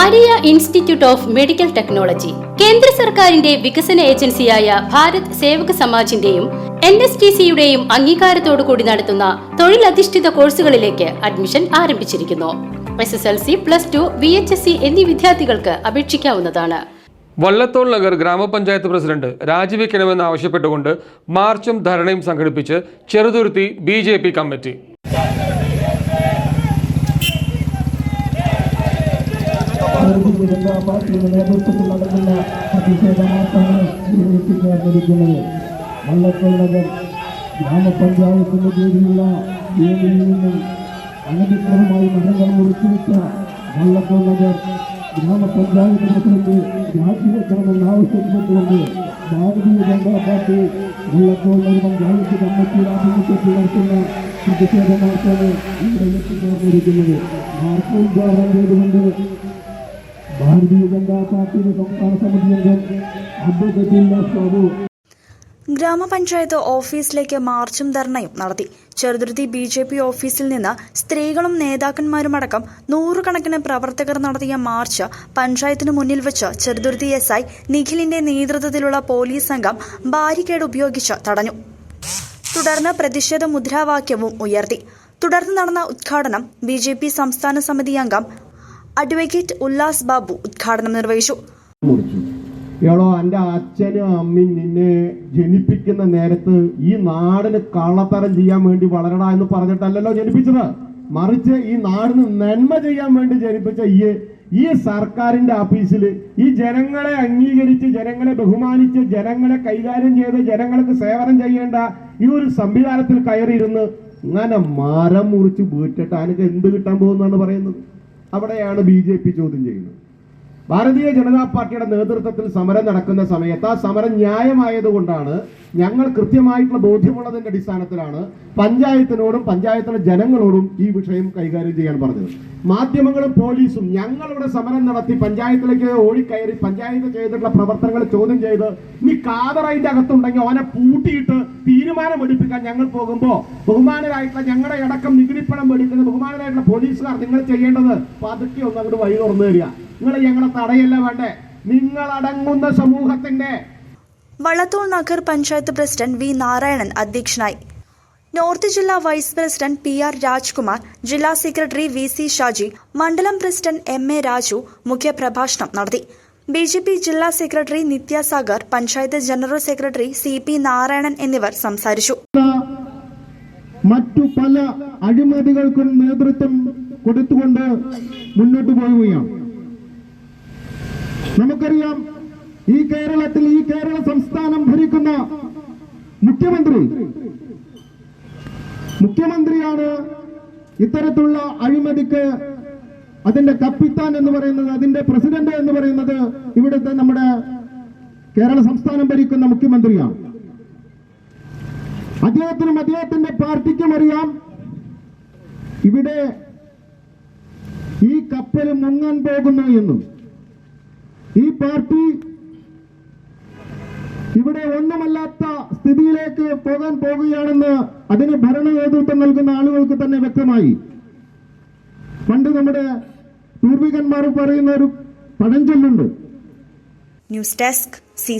Maria institute of medical technology കേന്ദ്ര സർക്കാരിന്റെ വികസന ഏജൻസിയായ ഭാരത് സേവക സമാജിന്റെയും എൻ എസ് ടി സിയുടെയും അംഗീകാരത്തോടു കൂടി നടത്തുന്ന തൊഴിലധിഷ്ഠിത കോഴ്സുകളിലേക്ക് അഡ്മിഷൻ ആരംഭിച്ചിരിക്കുന്നു. S S L C plus two V H S C എന്നീ വിദ്യാർത്ഥികൾക്ക് അപേക്ഷിക്കാവുന്നതാണ്. വള്ളത്തോൾ നഗർ ഗ്രാമപഞ്ചായത്ത് പ്രസിഡന്റ് രാജിവെക്കണമെന്ന് ആവശ്യപ്പെട്ടുകൊണ്ട് മാർച്ചും ധരണയും സംഘടിപ്പിച്ച് ചെറുതുരുത്തി ബി കമ്മിറ്റി. ഭാരതീയ ജനതാ പാർട്ടിയുടെ നേതൃത്വത്തിൽ നടക്കുന്ന പ്രതിഷേധമാർത്താണ് നിർവഹിച്ചുകൊണ്ടിരിക്കുന്നത് വള്ളത്തോൾ നഗർ ഗ്രാമപഞ്ചായത്തിന്റെ കീഴിലുള്ള ഭൂമിയിൽ നിന്നും അനധികൃതമായി മരങ്ങൾ മുറിച്ചുവിട്ട വള്ളത്തോൾ നഗർ ഗ്രാമപഞ്ചായത്ത് പ്രസിഡന്റ് രാജിവെക്കണമെന്ന് ആവശ്യപ്പെട്ടുകൊണ്ട് ഭാരതീയ ജനതാ പാർട്ടി വള്ളത്തോൾ നഗർ പഞ്ചായത്ത് കമ്മിറ്റിയുടെ ആഭിമുഖ്യത്തിൽ നടത്തുന്ന പ്രതിഷേധമാർത്താണ് ഇവിടെ എത്തിച്ചേർന്നിരിക്കുന്നത് മാർക്കും ഉദ്ഘാടനം ചെയ്തുകൊണ്ട് പാർട്ടിയുടെ ബാബു. ഗ്രാമപഞ്ചായത്ത് ഓഫീസിലേക്ക് മാർച്ചും ധർണയും നടത്തി. ചെറുതുരുത്തി ബി ജെ പി ഓഫീസിൽ നിന്ന് സ്ത്രീകളും നേതാക്കന്മാരുമടക്കം നൂറുകണക്കിന് പ്രവർത്തകർ നടത്തിയ മാർച്ച് പഞ്ചായത്തിനു മുന്നിൽ വെച്ച് ചെറുതുരുത്തി എസ് ഐ നിഖിലിന്റെ നേതൃത്വത്തിലുള്ള പോലീസ് സംഘം ബാരിക്കേഡ് ഉപയോഗിച്ച് തടഞ്ഞു. തുടർന്ന് പ്രതിഷേധ മുദ്രാവാക്യവും ഉയർത്തി. തുടർന്ന് നടന്ന ഉദ്ഘാടനം ബി സംസ്ഥാന സമിതി അംഗം അഡ്വക്കേറ്റ് ഉല്ലാസ് ബാബു ഉദ്ഘാടനം നിർവഹിച്ചു. എടോ എന്റെ അച്ഛനും അമ്മയും നിന്നെ ജനിപ്പിക്കുന്ന നേരത്ത് ഈ നാടിന് കള്ളത്തരം ചെയ്യാൻ വേണ്ടി വളരടാ എന്ന് പറഞ്ഞിട്ടല്ലല്ലോ ജനിപ്പിച്ചത്. മറിച്ച് ഈ നാടിന് നന്മ ചെയ്യാൻ വേണ്ടി ജനിപ്പിച്ച ഈ ഈ സർക്കാരിന്റെ ഓഫീസിൽ ഈ ജനങ്ങളെ അംഗീകരിച്ച് ജനങ്ങളെ ബഹുമാനിച്ച് ജനങ്ങളെ കൈകാര്യം ചെയ്ത് ജനങ്ങൾക്ക് സേവനം ചെയ്യേണ്ട ഈ ഒരു സംവിധാനത്തിൽ കയറിയിരുന്ന് ഇങ്ങനെ മരം മുറിച്ച് വീട്ടിട്ട് അതിനൊക്കെ എന്ത് കിട്ടാൻ പോകുന്നതാണ് പറയുന്നത്? അവിടെയാണ് ബി ജെ പി ചോദ്യം ചെയ്യുന്നത്. ഭാരതീയ ജനതാ പാർട്ടിയുടെ നേതൃത്വത്തിൽ സമരം നടക്കുന്ന സമയത്ത് ആ സമരം ന്യായമായതുകൊണ്ടാണ് ഞങ്ങൾ കൃത്യമായിട്ടുള്ള ബോധ്യമുള്ളതിന്റെ അടിസ്ഥാനത്തിലാണ് പഞ്ചായത്തിനോടും പഞ്ചായത്തിലെ ജനങ്ങളോടും ഈ വിഷയം കൈകാര്യം ചെയ്യാൻ പറഞ്ഞത്. മാധ്യമങ്ങളും പോലീസും ഞങ്ങളിവിടെ സമരം നടത്തി പഞ്ചായത്തിലേക്ക് ഓടിക്കയറി പഞ്ചായത്ത് ചെയ്തിട്ടുള്ള പ്രവർത്തനങ്ങൾ ചോദ്യം ചെയ്ത് ഇനി കാതറയിന്റെ അകത്തുണ്ടെങ്കിൽ അവനെ പൂട്ടിയിട്ട് തീരുമാനമെടുപ്പിക്കാൻ ഞങ്ങൾ പോകുമ്പോൾ ബഹുമാനരായിട്ടുള്ള ഞങ്ങളുടെ അടക്കം നികുതിപ്പണം എടുക്കുന്ന ബഹുമാനരായിട്ടുള്ള പോലീസുകാർ നിങ്ങൾ ചെയ്യേണ്ടത് പതുക്കെ ഒന്ന് അങ്ങോട്ട് വഴി തുറന്നു തരിക. നിങ്ങൾ ഞങ്ങളെ തടയല്ല വേണ്ടേ? നിങ്ങൾ അടങ്ങുന്ന സമൂഹത്തിന്റെ വള്ളത്തോൾ നഗർ പഞ്ചായത്ത് പ്രസിഡന്റ് വി നാരായണൻ അധ്യക്ഷനായി. നോർത്ത് ജില്ലാ vice president P R Rajkumar ജില്ലാ സെക്രട്ടറി വി സി ഷാജി മണ്ഡലം പ്രസിഡന്റ് എം എ രാജു മുഖ്യപ്രഭാഷണം നടത്തി. ബി ജെ പി ജില്ലാ secretary Nithyasagar panchayat general secretary C P Narayanan എന്നിവർ സംസാരിച്ചു. മറ്റു പല അഴിമതികൾക്കും നേതൃത്വം കൊടുത്തുകൊണ്ട് മുന്നോട്ട് പോവുകയാണ്. നമുക്കറിയാം ഈ കേരളത്തിൽ ഈ കേരള സംസ്ഥാനം ഭരിക്കുന്ന മുഖ്യമന്ത്രി മുഖ്യമന്ത്രിയാണ് ഇത്തരത്തിലുള്ള അഴിമതിക്ക് അതിന്റെ കപ്പിത്താൻ എന്ന് പറയുന്നത് അതിന്റെ പ്രസിഡന്റ് എന്ന് പറയുന്നത് ഇവിടുത്തെ നമ്മുടെ കേരള സംസ്ഥാനം ഭരിക്കുന്ന മുഖ്യമന്ത്രിയാണ്. അദ്ദേഹത്തിനും അദ്ദേഹത്തിന്റെ പാർട്ടിക്കും അറിയാം ഇവിടെ ഈ കപ്പൽ മുങ്ങാൻ പോകുന്നു എന്നും. ഈ പാർട്ടി ഇവിടെ ഒന്നുമല്ലാത്ത സ്ഥിതിയിലേക്ക് പോകാൻ പോകുകയാണെന്ന് അതിന് ഭരണ നേതൃത്വം നൽകുന്ന ആളുകൾക്ക് തന്നെ വ്യക്തമായി. പണ്ട് നമ്മുടെ പൂർവികന്മാർ പറയുന്ന ഒരു പഴഞ്ചൊല്ലുണ്ട്. News desk C